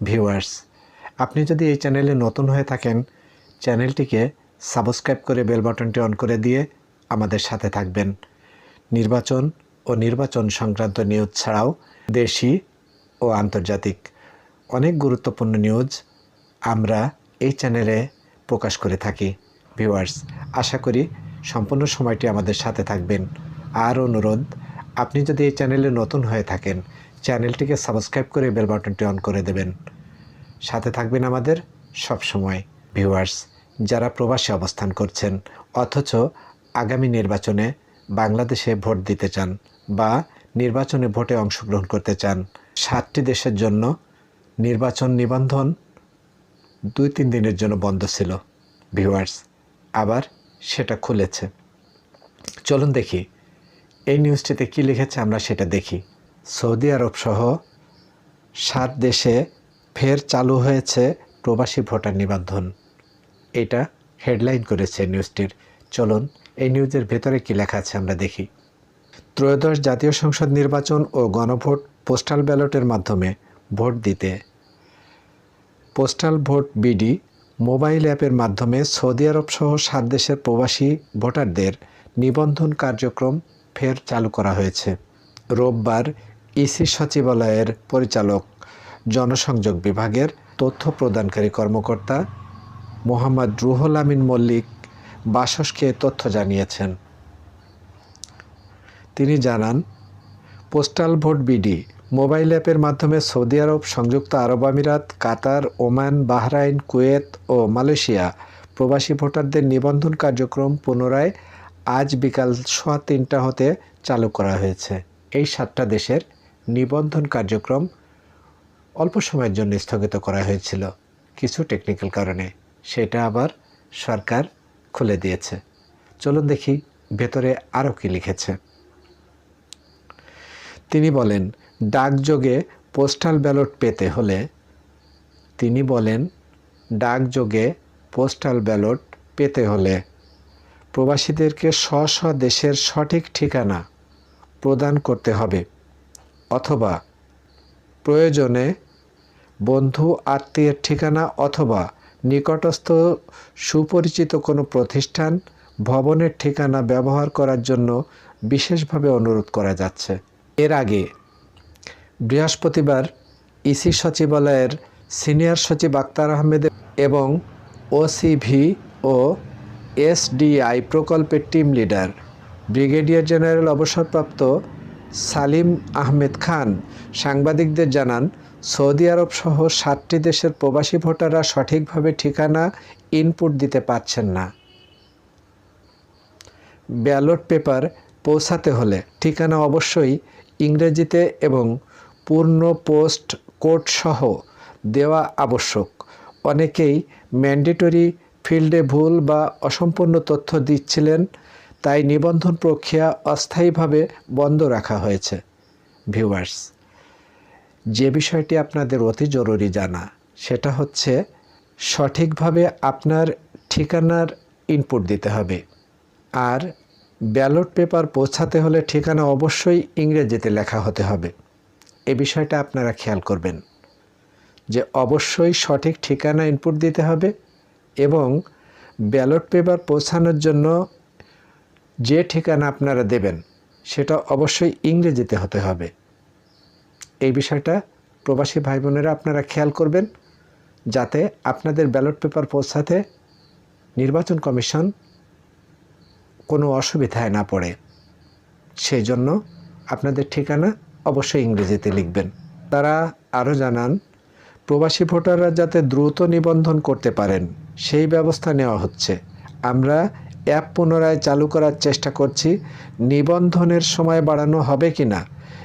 Viewers আপনি যদি এই চ্যানেলে নতুন হয়ে থাকেন চ্যানেলটিকে সাবস্ক্রাইব করে বেল বাটনটি অন করে দিয়ে আমাদের সাথে থাকবেন। নির্বাচন ও নির্বাচন সংক্রান্ত নিউজ ছাড়াও দেশি ও আন্তর্জাতিক অনেক গুরুত্বপূর্ণ নিউজ আমরা এই চ্যানেলে প্রকাশ করে থাকি। ভিউয়ার্স আশা করি সম্পূর্ণ সময়টি আমাদের সাথে থাকবেন। আর অনুরোধ, আপনি যদি এই চ্যানেলে নতুন হয়ে থাকেন চ্যানেলটিকে সাবস্ক্রাইব করে বেল বাটনটি অন করে দেবেন। সাথে থাকবেন আমাদের সব সময় ভিউয়ার্স যারা প্রবাসে অবস্থান করছেন, অথচ আগামী নির্বাচনে বাংলাদেশে ভোট দিতে চান বা নির্বাচনে ভোটে অংশগ্রহণ করতে চান, সাতটি দেশের জন্য নির্বাচন নিবন্ধন দুই তিন দিনের জন্য বন্ধ ছিল। ভিউয়ার্স, আবার সেটা খুলেছে। চলুন দেখি, এই নিউজটিতে কী লিখেছে আমরা সেটা দেখি। সৌদি আরব সহ সাত দেশে ফের চালু হয়েছে প্রবাসী ভোটার নিবন্ধন। এটা হেডলাইন করেছে নিউজটির। চলুন এই নিউজের ভেতরে কী লেখা আছে আমরা দেখি। ত্রয়োদশ জাতীয় সংসদ নির্বাচন ও গণভোট পোস্টাল ব্যালটের মাধ্যমে ভোট দিতে। পোস্টাল ভোট বিডি মোবাইল অ্যাপের মাধ্যমে সৌদি আরব সহ সাত দেশের প্রবাসী ভোটারদের নিবন্ধন কার্যক্রম ফের চালু করা হয়েছে। রোববার ইসি সচিবালয়ের পরিচালক, জনসংযোগ বিভাগের তথ্য প্রদানকারী কর্মকর্তা মোহাম্মদ রুহুল আমিন মল্লিক বাসসকে তথ্য জানিয়েছেন। তিনি জানান, পোস্টাল ভোট বিডি মোবাইল অ্যাপের মাধ্যমে সৌদি আরব, সংযুক্ত আরব আমিরাত, কাতার, ওমান, বাহরাইন, কুয়েত ও মালয়েশিয়া প্রবাসী ভোটারদের নিবন্ধন কার্যক্রম পুনরায় আজ বিকাল সোয়া তিনটা হতে চালু করা হয়েছে। এই সাতটা দেশের নিবন্ধন কার্যক্রম অল্প সময়ের জন্য স্থগিত করা হয়েছিল। কিছু টেকনিক্যাল কারণে। সেটা আবার সরকার খুলে দিয়েছে। চলুন দেখি ভেতরে আরও কী লিখেছে। তিনি বলেন, ডাকযোগে পোস্টাল ব্যালট পেতে হলে তিনি বলেন, ডাকযোগে পোস্টাল ব্যালট পেতে হলে প্রবাসীদেরকে স্ব স্ব দেশের সঠিক ঠিকানা প্রদান করতে হবে। অথবা প্রয়োজনে বন্ধু আত্মীয়ের ঠিকানা অথবা নিকটস্থ সুপরিচিত কোনো প্রতিষ্ঠান, ভবনের ঠিকানা ব্যবহার করার জন্য বিশেষভাবে অনুরোধ করা যাচ্ছে। এর আগে বৃহস্পতিবার ইসি সচিবালয়ের সিনিয়র সচিব আক্তার আহমেদ এবং ওসিভি ও এসডিআই প্রকল্পের টিম লিডার ব্রিগেডিয়ার জেনারেল অবসরপ্রাপ্ত সালিম আহমেদ খান। সাংবাদিকদের জানান, সৌদি আরব সহ সাতটি দেশের প্রবাসী ভোটাররা সঠিকভাবে ঠিকানা ইনপুট দিতে পারছেন না। ব্যালট পেপার পৌঁছাতে হলে ঠিকানা অবশ্যই ইংরেজিতে এবং পূর্ণ পোস্ট কোড সহ দেওয়া আবশ্যক। অনেকেই ম্যান্ডেটরি ফিল্ডে ভুল বা অসম্পূর্ণ তথ্য দিচ্ছিলেন তাই নিবন্ধন প্রক্রিয়া অস্থায়ীভাবে বন্ধ রাখা হয়েছে। ভিউয়ার্স, যে বিষয়টি আপনাদের অতি জরুরি জানা, সেটা হচ্ছে সঠিকভাবে আপনার ঠিকানার ইনপুট দিতে হবে। আর ব্যালট পেপার পৌঁছাতে হলে ঠিকানা অবশ্যই ইংরেজিতে লেখা হতে হবে। এ বিষয়টা আপনারা খেয়াল করবেন যে অবশ্যই সঠিক ঠিকানা ইনপুট দিতে হবে এবং ব্যালট পেপার পৌঁছানোর জন্য যে ঠিকানা আপনারা দেবেন, সেটা অবশ্যই ইংরেজিতে হতে হবে। এই বিষয়টা প্রবাসী ভাই বোনেরা আপনারা খেয়াল করবেন, যাতে আপনাদের ব্যালট পেপার পৌঁছাতে নির্বাচন কমিশন কোনো অসুবিধায় না পড়ে। সেই জন্য আপনাদের ঠিকানা অবশ্যই ইংরেজিতে লিখবেন। তারা আরও জানান, প্রবাসী ভোটাররা যাতে দ্রুত নিবন্ধন করতে পারেন, সেই ব্যবস্থা নেওয়া হচ্ছে। আমরা অ্যাপ পুনরায় চালু করার চেষ্টা করছি। নিবন্ধনের সময় বাড়ানো হবে কি না?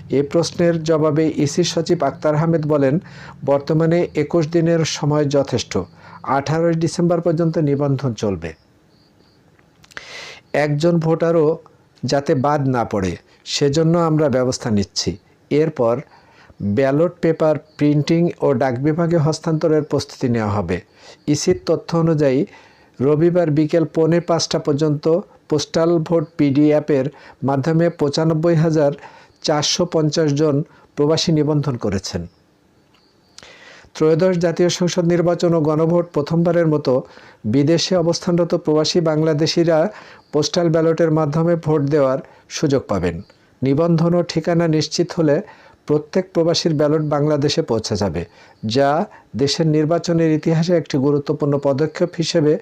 এ প্রশ্নের জবাবে ইসি সচিব আক্তার আহমেদ বলেন, বর্তমানে একুশ দিনের সময় যথেষ্ট। আঠারোই ডিসেম্বর পর্যন্ত নিবন্ধন চলবে। একজন ভোটারও যাতে বাদ না পড়ে, সেজন্য আমরা ব্যবস্থা নিচ্ছি। এরপর ব্যালট পেপার প্রিন্টিং ও ডাক বিভাগে হস্তান্তরের প্রস্তুতি নেওয়া হবে। ইসির তথ্য অনুযায়ী রবিবার বিকেল পৌনে পাঁচটা পর্যন্ত পোস্টাল ভোট পিডি অ্যাপের মাধ্যমে পঁচানব্বই হাজার চারশো পঞ্চাশ জন প্রবাসী নিবন্ধন করেছেন। ত্রয়োদশ জাতীয় সংসদ নির্বাচন ও গণভোট প্রথমবারের মতো বিদেশে অবস্থানরত প্রবাসী বাংলাদেশিরা পোস্টাল ব্যালটের মাধ্যমে ভোট দেওয়ার সুযোগ পাবেন। নিবন্ধন ও ঠিকানা নিশ্চিত হলে প্রত্যেক প্রবাসীর ব্যালট বাংলাদেশে পৌঁছে যাবে, যা দেশের নির্বাচনের ইতিহাসে একটি গুরুত্বপূর্ণ পদক্ষেপ হিসেবে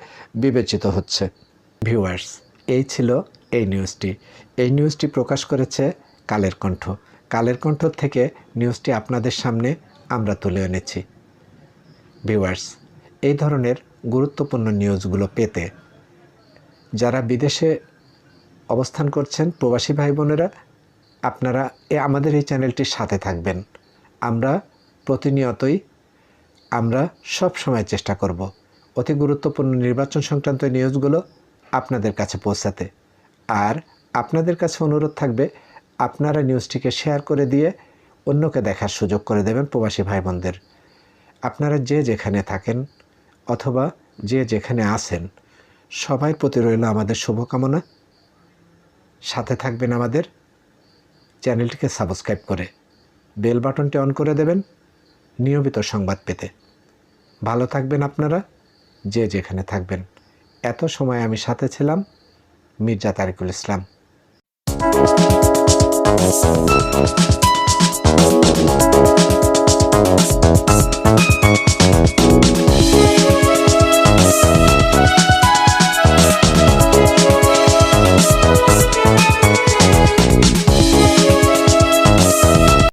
বিবেচিত হচ্ছে। ভিউয়ার্স, এই ছিল এই নিউজটি। এই নিউজটি প্রকাশ করেছে কালের কণ্ঠ। কালের কণ্ঠ থেকে নিউজটি আপনাদের সামনে আমরা তুলে এনেছি। ভিউয়ার্স, এই ধরনের গুরুত্বপূর্ণ নিউজগুলো পেতে যারা বিদেশে অবস্থান করছেন প্রবাসী ভাই বোনেরা আপনারা আমাদের এই চ্যানেলটির সাথে থাকবেন। আমরা প্রতিনিয়তই আমরা সব সময় চেষ্টা করব অতি গুরুত্বপূর্ণ নির্বাচন সংক্রান্ত নিউজগুলো আপনাদের কাছে পৌঁছাতে। আর আপনাদের কাছে অনুরোধ থাকবে, আপনারা নিউজটিকে শেয়ার করে দিয়ে অন্যকে দেখার সুযোগ করে দেবেন প্রবাসী ভাই বোনদের আপনারা যে যেখানে থাকেন অথবা যে যেখানে আছেন, সবাই প্রতি রইল আমাদের শুভকামনা। সাথে থাকবেন আমাদের চ্যানেলটিকে সাবস্ক্রাইব করে বেল বাটনটি অন করে দেবেন নিয়মিত সংবাদ পেতে ভালো থাকবেন আপনারা, যে যেখানে থাকবেন এত সময় আমি সাথে ছিলাম, মির্জা তারিকুল ইসলাম.